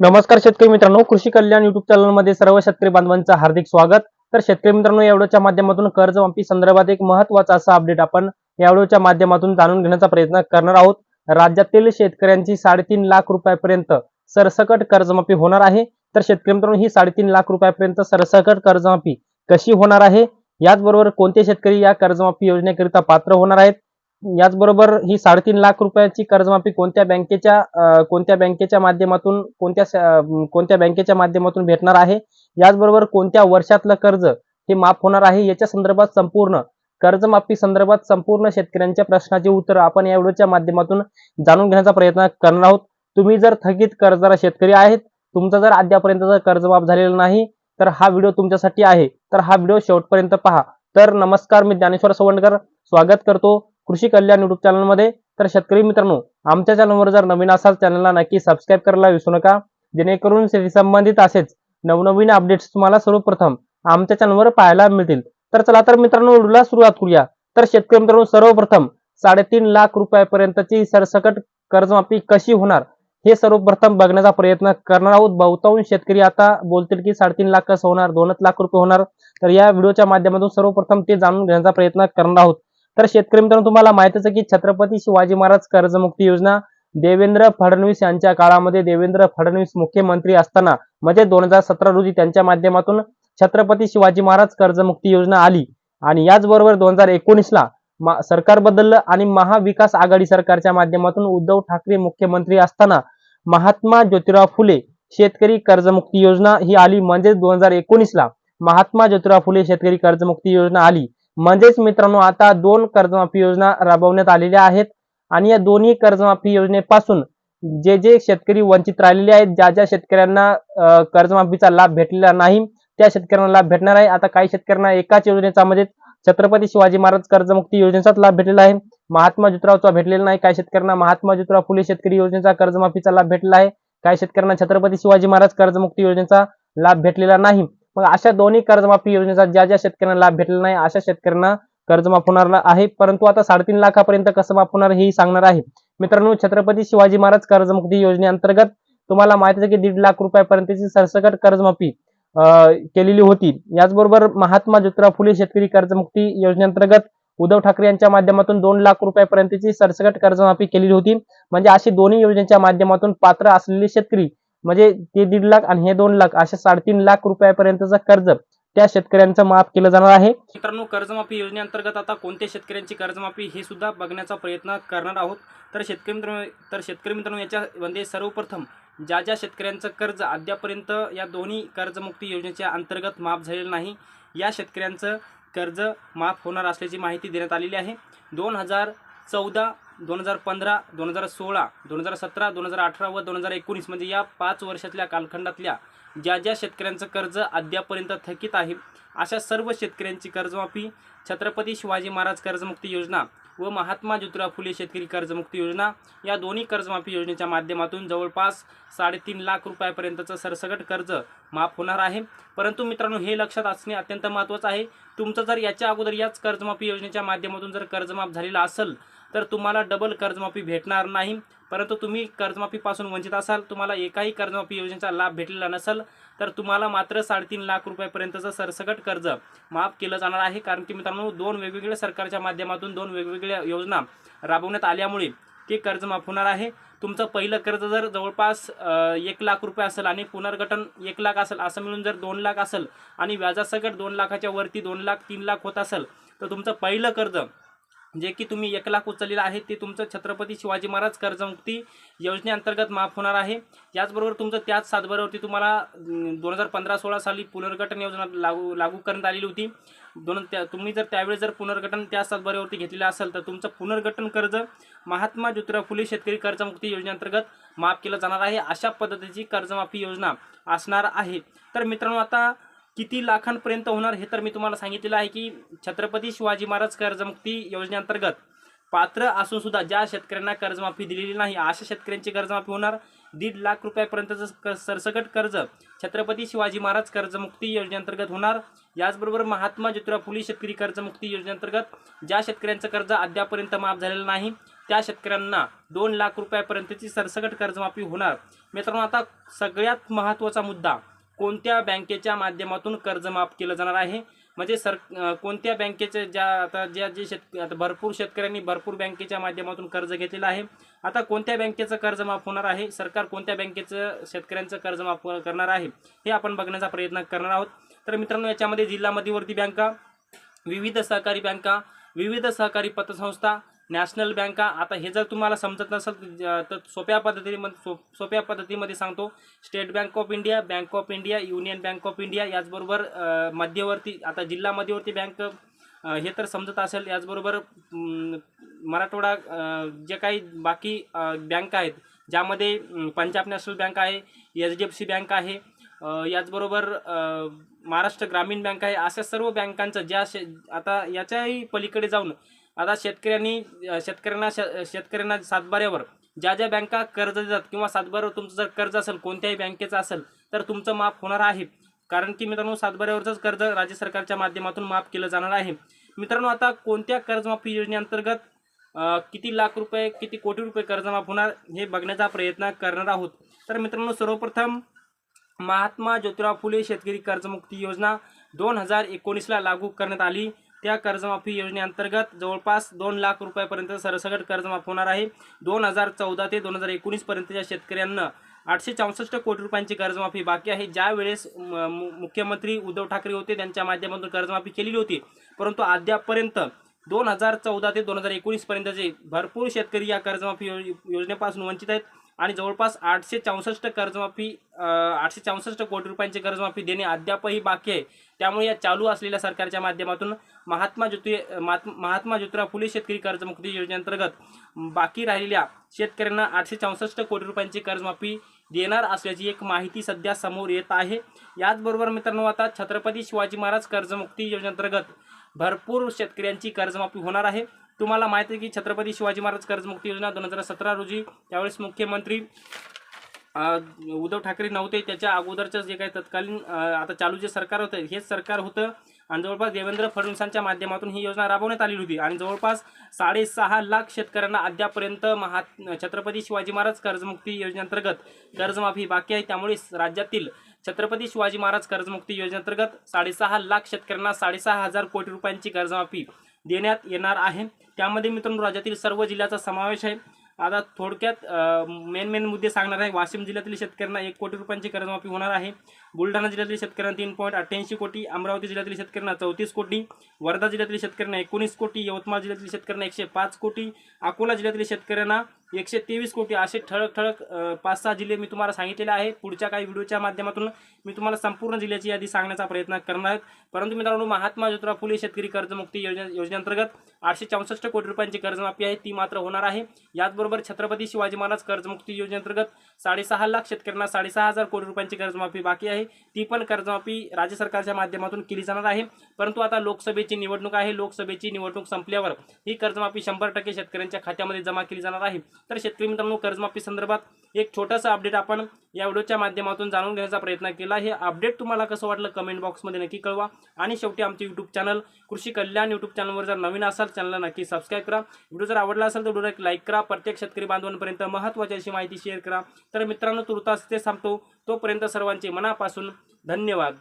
नमस्कार शेतकरी मित्रांनो कृषी कल्याण युट्यूब चॅनलमध्ये सर्व शेतकरी बांधवांचं हार्दिक स्वागत. तर शेतकरी मित्रांनो या व्हिडिओच्या माध्यमातून कर्जमाफी संदर्भात एक महत्त्वाचा असा अपडेट आपण या व्हिडिओच्या माध्यमातून जाणून घेण्याचा प्रयत्न करणार आहोत. राज्यातील शेतकऱ्यांची साडेतीन लाख रुपयापर्यंत सरसकट कर्जमाफी होणार आहे. तर शेतकरी मित्रांनो ही साडेतीन लाख रुपयापर्यंत सरसकट कर्जमाफी कशी होणार आहे? याचबरोबर कोणते शेतकरी या कर्जमाफी योजनेकरिता पात्र होणार आहेत? याचबरोबर ही साडेतीन लाख रुपयाची कर्जमाफी कोणत्या बँकेच्या कोणत्या बँकेच्या माध्यमातून कोणत्या कोणत्या बँकेच्या माध्यमातून भेटणार आहे? याचबरोबर कोणत्या वर्षातलं कर्ज हे माफ होणार आहे? याच्या संदर्भात संपूर्ण कर्जमाफी संदर्भात संपूर्ण शेतकऱ्यांच्या प्रश्नाचे उत्तर आपण या व्हिडिओच्या माध्यमातून जाणून घेण्याचा प्रयत्न करणार आहोत. तुम्ही जर थकीत कर्जदार शेतकरी आहेत तुमचा जर अद्यापर्यंत जर कर्जमाफ झालेला नाही तर हा व्हिडिओ तुमच्यासाठी आहे. तर हा व्हिडिओ शेवटपर्यंत पहा. तर नमस्कार मी ज्ञानेश्वर सवंडकर. स्वागत करतो. कृषी कल्याण युट्यूब चॅनलमध्ये तर शेतकरी मित्रांनो आमच्या चॅनलवर जर नवीन असाल चॅनलला नक्की सबस्क्राईब करायला विसरू नका. जेणेकरून शेती संबंधित असेच नवनवीन अपडेट्स तुम्हाला सर्वप्रथम आमच्या चॅनलवर पाहायला मिळतील. तर चला तर मित्रांनो व्हिडिओला सुरुवात करूया. तर शेतकरी मित्रांनो सर्वप्रथम साडेतीन लाख रुपयापर्यंतची सरसकट कर्जमाफी कशी होणार हे सर्वप्रथम बघण्याचा प्रयत्न करणार आहोत. बहुतांश शेतकरी आता बोलतील की साडेतीन लाख कसं होणार दोनच लाख रुपये होणार. तर या व्हिडिओच्या माध्यमातून सर्वप्रथम ते जाणून घेण्याचा प्रयत्न करणार आहोत. तर शेतकरी मित्रांनो तुम्हाला माहितच आहे की छत्रपती शिवाजी महाराज कर्जमुक्ती योजना देवेंद्र फडणवीस यांच्या काळामध्ये देवेंद्र फडणवीस मुख्यमंत्री असताना म्हणजे दोन हजार सतरा रोजी त्यांच्या माध्यमातून छत्रपती शिवाजी महाराज कर्जमुक्ती योजना आली. आणि याचबरोबर दोन हजार एकोणीसला सरकार बदललं आणि महाविकास आघाडी सरकारच्या माध्यमातून उद्धव ठाकरे मुख्यमंत्री असताना महात्मा ज्योतिराव फुले शेतकरी कर्जमुक्ती योजना ही आली. म्हणजेच दोन हजार एकोणीसला महात्मा ज्योतिराव फुले शेतकरी कर्जमुक्ती योजना आली. म्हणजेच मित्रांनो आता दोन कर्जमाफी योजना राबवण्यात आलेल्या आहेत आणि या दोन्ही कर्जमाफी योजनेपासून जे जे शेतकरी वंचित राहिलेले आहेत ज्या ज्या शेतकऱ्यांना कर्जमाफीचा लाभ भेटलेला नाही त्या शेतकऱ्यांना लाभ भेटणार आहे. आता काही शेतकऱ्यांना एकाच योजनेचा म्हणजे छत्रपती शिवाजी महाराज कर्जमुक्ती योजनेचाच लाभ भेटलेला आहे. महात्मा ज्योतरावचा भेटलेला नाही. काही शेतकऱ्यांना महात्मा ज्योतराव फुले शेतकरी योजनेचा कर्जमाफीचा लाभ भेटला आहे. काही शेतकऱ्यांना छत्रपती शिवाजी महाराज कर्जमुक्ती योजनेचा लाभ भेटलेला नाही. मग अशा दोन्ही कर्जमाफी योजनेचा ज्या ज्या शेतकऱ्यांना लाभ भेटला नाही अशा शेतकऱ्यांना कर्ज माफ होणार आहे. परंतु आता साडेतीन लाखापर्यंत कसं माफ होणार हे सांगणार आहे. मित्रांनो छत्रपती शिवाजी महाराज कर्जमुक्ती योजनेअंतर्गत तुम्हाला माहिती आहे की दीड लाख रुपयापर्यंतची सरसकट कर्जमाफी केलेली होती. याचबरोबर महात्मा ज्योतिराव फुले शेतकरी कर्जमुक्ती योजनेअंतर्गत उद्धव ठाकरे यांच्या माध्यमातून दोन लाख रुपयापर्यंतची सरसकट कर्जमाफी केलेली होती. म्हणजे अशी दोन्ही योजनेच्या माध्यमातून पात्र असलेले शेतकरी म्हणजे ते दीड लाख आणि हे दोन लाख अशा साडेतीन लाख रुपयापर्यंतचं कर्ज त्या शेतकऱ्यांचं माफ केलं जाणार आहे. मित्रांनो कर्जमाफी योजनेअंतर्गत आता कोणत्या शेतकऱ्यांची कर्जमाफी हे सुद्धा बघण्याचा प्रयत्न करणार आहोत. तर शेतकरी मित्रांनो तर शेतकरी मित्रांनो याच्यामध्ये सर्वप्रथम ज्या ज्या शेतकऱ्यांचं कर्ज अद्यापर्यंत या दोन्ही कर्जमुक्ती योजनेच्या अंतर्गत माफ झालेलं नाही या शेतकऱ्यांचं कर्ज माफ होणार असल्याची माहिती देण्यात आलेली आहे. दोन हजार चौदा दोन हजार पंधरा दोन हजार सोळा दोन हजार सतरा दोन हजार अठरा व दोन हजार एकोणीस म्हणजे या पाच वर्षातल्या कालखंडातल्या ज्या ज्या शेतकऱ्यांचं कर्ज अद्यापर्यंत थकीत आहे अशा सर्व शेतकऱ्यांची कर्जमाफी छत्रपती शिवाजी महाराज कर्जमुक्ती योजना व महात्मा ज्योतिराव फुले शेतकरी कर्जमुक्ती योजना या दोन्ही कर्जमाफी योजनेच्या माध्यमातून जवळपास साडेतीन लाख रुपयापर्यंतचं सरसकट कर्ज माफ होणार आहे. परंतु मित्रांनो हे लक्षात असणे अत्यंत महत्त्वाचं आहे. तुमचं जर याच्या अगोदर याच कर्जमाफी योजनेच्या माध्यमातून जर कर्जमाफ झालेलं असेल तर तुम्हाला डबल कर्जमाफी भेटणार नाही. परंतु तुम्ही कर्जमाफीपासून वंचित असाल तुम्हाला एकाही कर्जमाफी योजनेचा लाभ भेटलेला नसेल तर तुम्हाला मात्र साडेतीन लाख रुपयापर्यंतचं सरसकट कर्ज माफ केलं जाणार आहे. कारण की मित्रांनो दोन वेगवेगळ्या सरकारच्या माध्यमातून दोन वेगवेगळ्या योजना राबवण्यात आल्यामुळे ते कर्ज माफ होणार आहे. तुमचं पहिलं कर्ज जर जवळपास एक लाख रुपये असेल आणि पुनर्गठन एक लाख असेल असं मिळून जर दोन लाख असेल आणि व्याजासकट दोन लाखाच्या वरती दोन लाख तीन लाख होत असेल तर तुमचं पहिलं कर्ज जे की तुम्ही एक लाख उचललेलं आहे ते तुमचं छत्रपती शिवाजी महाराज कर्जमुक्ती योजनेअंतर्गत माफ होणार आहे. याचबरोबर तुमचं त्याच सातबाऱ्यावरती तुम्हाला दोन हजार पंधरा सोळा साली पुनर्गठन योजना लागू लागू करण्यात आलेली होती. दोन त्या तुम्ही जर त्यावेळेस जर पुनर्गठन त्या सातबाऱ्यावरती घेतलेलं असेल तर तुमचं पुनर्गठन कर्ज महात्मा ज्योतिराव फुले शेतकरी कर्जमुक्ती योजनेअंतर्गत माफ केलं जाणार आहे. अशा पद्धतीची कर्जमाफी योजना असणार आहे. तर मित्रांनो आता किती लाखांपर्यंत होणार हे तर मी तुम्हाला सांगितलेलं आहे की छत्रपती शिवाजी महाराज कर्जमुक्ती योजनेअंतर्गत पात्र असून सुद्धा ज्या शेतकऱ्यांना कर्जमाफी दिलेली नाही अशा शेतकऱ्यांची कर्जमाफी होणार. दीड लाख रुपयापर्यंतचं क- सरसकट कर्ज छत्रपती शिवाजी महाराज कर्जमुक्ती योजनेअंतर्गत होणार. याचबरोबर महात्मा ज्योतिराव फुले शेतकरी कर्जमुक्ती योजनेअंतर्गत ज्या शेतकऱ्यांचं कर्ज अद्यापर्यंत माफ झालेलं नाही त्या शेतकऱ्यांना दोन लाख रुपयापर्यंतची सरसकट कर्जमाफी होणार. मित्रांनो आता सगळ्यात महत्त्वाचा मुद्दा कोणत्या बँकेच्या माध्यमातून कर्ज माफ केलं जाणार आहे? म्हणजे सर कोणत्या बँकेच्या ज्या आता ज्या जे शेतक आता भरपूर शेतकऱ्यांनी भरपूर बँकेच्या माध्यमातून कर्ज घेतलेलं आहे. आता कोणत्या बँकेचं कर्ज माफ होणार आहे? सरकार कोणत्या बँकेचं शेतकऱ्यांचं कर्ज माफ करणार आहे? हे आपण बघण्याचा प्रयत्न करणार आहोत. तर मित्रांनो याच्यामध्ये जिल्हा मध्यवर्ती बँका विविध सहकारी बँका विविध सहकारी पतसंस्था नॅशनल बँका आता हे जर तुम्हाला समजत नसेल तर ज- तर सोप्या पद्धतीमध्ये सो सोप्या पद्धतीमध्ये सांगतो. State Bank of India Bank of India Union Bank of India याचबरोबर मध्यवर्ती आता जिल्हा मध्यवर्ती बँक हे तर समजत असेल. याचबरोबर मराठवाडा जे काही बाकी बँक बँका आहेत ज्यामध्ये पंजाब नॅशनल बँक आहे H D F C bank आहे याचबरोबर महाराष्ट्र ग्रामीण बँक आहे अशा सर्व बँकांचं ज्या शे आता याच्याही पलीकडे जाऊन आता शेतकऱ्यांनी शेतकऱ्यांना श शेतकऱ्यांना सातबाऱ्यावर ज्या ज्या बँका कर्ज देतात किंवा सातबाऱ्यावर तुमचं जर कर्ज असेल कोणत्याही बँकेचं असेल तर तुमचं माफ होणार आहे. कारण की मित्रांनो सातबाऱ्यावरचंच कर्ज राज्य सरकारच्या माध्यमातून माफ केलं जाणार आहे. मित्रांनो आता कोणत्या कर्जमाफी योजनेअंतर्गत किती लाख रुपये किती कोटी रुपये कर्जमाफ होणार हे बघण्याचा प्रयत्न करणार आहोत. तर मित्रांनो सर्वप्रथम महात्मा ज्योतिराव फुले शेतकरी कर्जमुक्ती योजना दोन हजार एकोणीसला लागू करण्यात आली. त्या कर्जमाफी योजनेअंतर्गत जवळपास दोन लाख रुपयापर्यंत सरसकट कर्जमाफ होणार आहे. दोन हजार चौदा ते दोन हजार एकोणीसपर्यंतच्या शेतकऱ्यांना आठशे चौसष्ट कोटी रुपयांची कर्जमाफी बाकी आहे. ज्या वेळेस म- मु- मुख्यमंत्री उद्धव ठाकरे होते त्यांच्या माध्यमातून कर्जमाफी केलेली होती. परंतु अद्यापपर्यंत दोन हजार चौदा ते दोन हजार एकोणीसपर्यंतचे भरपूर शेतकरी या कर्जमाफी योज- योजनेपासून वंचित आहेत. आणि जवळपास आठशे चौसष्ट कर्जमाफी आठशे चौसष्ट कोटी रुपयांची कर्जमाफी देणे अद्यापही बाकी आहे. त्यामुळे या चालू असलेल्या सरकारच्या माध्यमातून महात्मा ज्योती महात्मा ज्योतिराव फुले शेतकरी कर्जमुक्ती योजनेअंतर्गत बाकी राहिलेल्या शेतकऱ्यांना आठशे चौसष्ट कोटी रुपयांची कर्जमाफी देणार असल्याची एक माहिती सध्या समोर येत आहे. याचबरोबर मित्रांनो आता छत्रपती शिवाजी महाराज कर्जमुक्ती योजनेअंतर्गत भरपूर शेतकऱ्यांची कर्जमाफी होणार आहे. तुम्हाला माहिती आहे की छत्रपती शिवाजी महाराज कर्जमुक्ती योजना दोन हजार सतरा रोजी त्यावेळेस मुख्यमंत्री उद्धव ठाकरे नव्हते. त्याच्या अगोदरचं जे काही तत्कालीन आता चालू जे सरकार होतं हेच सरकार होतं. आणि जवळपास देवेंद्र फडणवीसांच्या माध्यमातून ही योजना राबवण्यात आलेली होती. आणि जवळपास साडेसहा लाख शेतकऱ्यांना अद्यापर्यंत महा छत्रपती शिवाजी महाराज कर्जमुक्ती योजनेअंतर्गत कर्जमाफी बाकी आहे. त्यामुळे राज्यातील छत्रपती शिवाजी महाराज कर्जमुक्ती योजनेअंतर्गत साडेसहा लाख शेतकऱ्यांना साडेसहा हजार कोटी रुपयांची कर्जमाफी देण्यात येणार आहे. त्यामध्ये मित्रांनो राज्यातील सर्व जिल्ह्याचा समावेश आहे. आता थोडक्यात मेन मेन मुद्दे सांगणार आहे. वाशिम जिल्ह्यातील शेतकऱ्यांना एक कोटी रुपयांची कर्जमाफी होणार आहे. बुलढाणा जिल्ह्यातील शेतकऱ्यांना तीन पॉईंट अठ्ठ्याऐंशी कोटी अमरावती जिल्ह्यातील शेतकऱ्यांना चौतीस कोटी वर्धा जिल्ह्यातील शेतकऱ्यांना एकोणीस कोटी यवतमाळ जिल्ह्यातील शेतकऱ्यांना एकशे पाच कोटी अकोला जिल्ह्यातील शेतकऱ्यांना एकशे तेवीस कोटी असे ठळक ठळक पाच सहा जिल्हे मी तुम्हाला सांगितलेले आहे. पुढच्या काही व्हिडिओच्या माध्यमातून मी तुम्हाला संपूर्ण जिल्ह्याची यादी सांगण्याचा प्रयत्न करणार आहे. परंतु मित्रांनो महात्मा ज्योतिराव फुले शेतकरी कर्जमुक्ती योजने योजनेअंतर्गत आठशे चौसष्ट कोटी रुपयांची कर्जमाफी आहे. ती मात्र होणार आहे. याचबरोबर छत्रपती शिवाजी महाराज कर्जमुक्ती योजनेअंतर्गत साडेसहा लाख शेतकऱ्यांना साडेसहा हजार कोटी रुपयांची कर्जमाफी बाकी आहे. ती पण कर्जमाफी राज्य सरकारच्या माध्यमातून केली जाणार आहे. परंतु आता लोकसभेची निवडणूक आहे. लोकसभेची निवडणूक संपल्यावर ही कर्जमाफी शंभर टक्के शेतकऱ्यांच्या खात्यामध्ये जमा केली जाणार आहे. तर शेतकरी मित्रांनो कर्जमाफी संदर्भात एक छोटासा अपडेट आपण या व्हिडिओच्या माध्यमातून जाणून घेण्याचा प्रयत्न केला. हे अपडेट तुम्हाला कसं वाटलं कमेंट बॉक्समध्ये नक्की कळवा. आणि शेवटी आमचे यूट्यूब चॅनल कृषी कल्याण यूट्यूब चॅनलवर जर नवीन असाल चॅनलला नक्की सबस्क्राईब करा. व्हिडिओ जर आवडला असेल तर व्हिडिओ एक लाईक करा. प्रत्येक शेतकरी बांधवांपर्यंत महत्त्वाची अशी माहिती शेअर करा. तर मित्रांनो तुर्तास ते सांगतो तोपर्यंत सर्वांचे मनापासून धन्यवाद.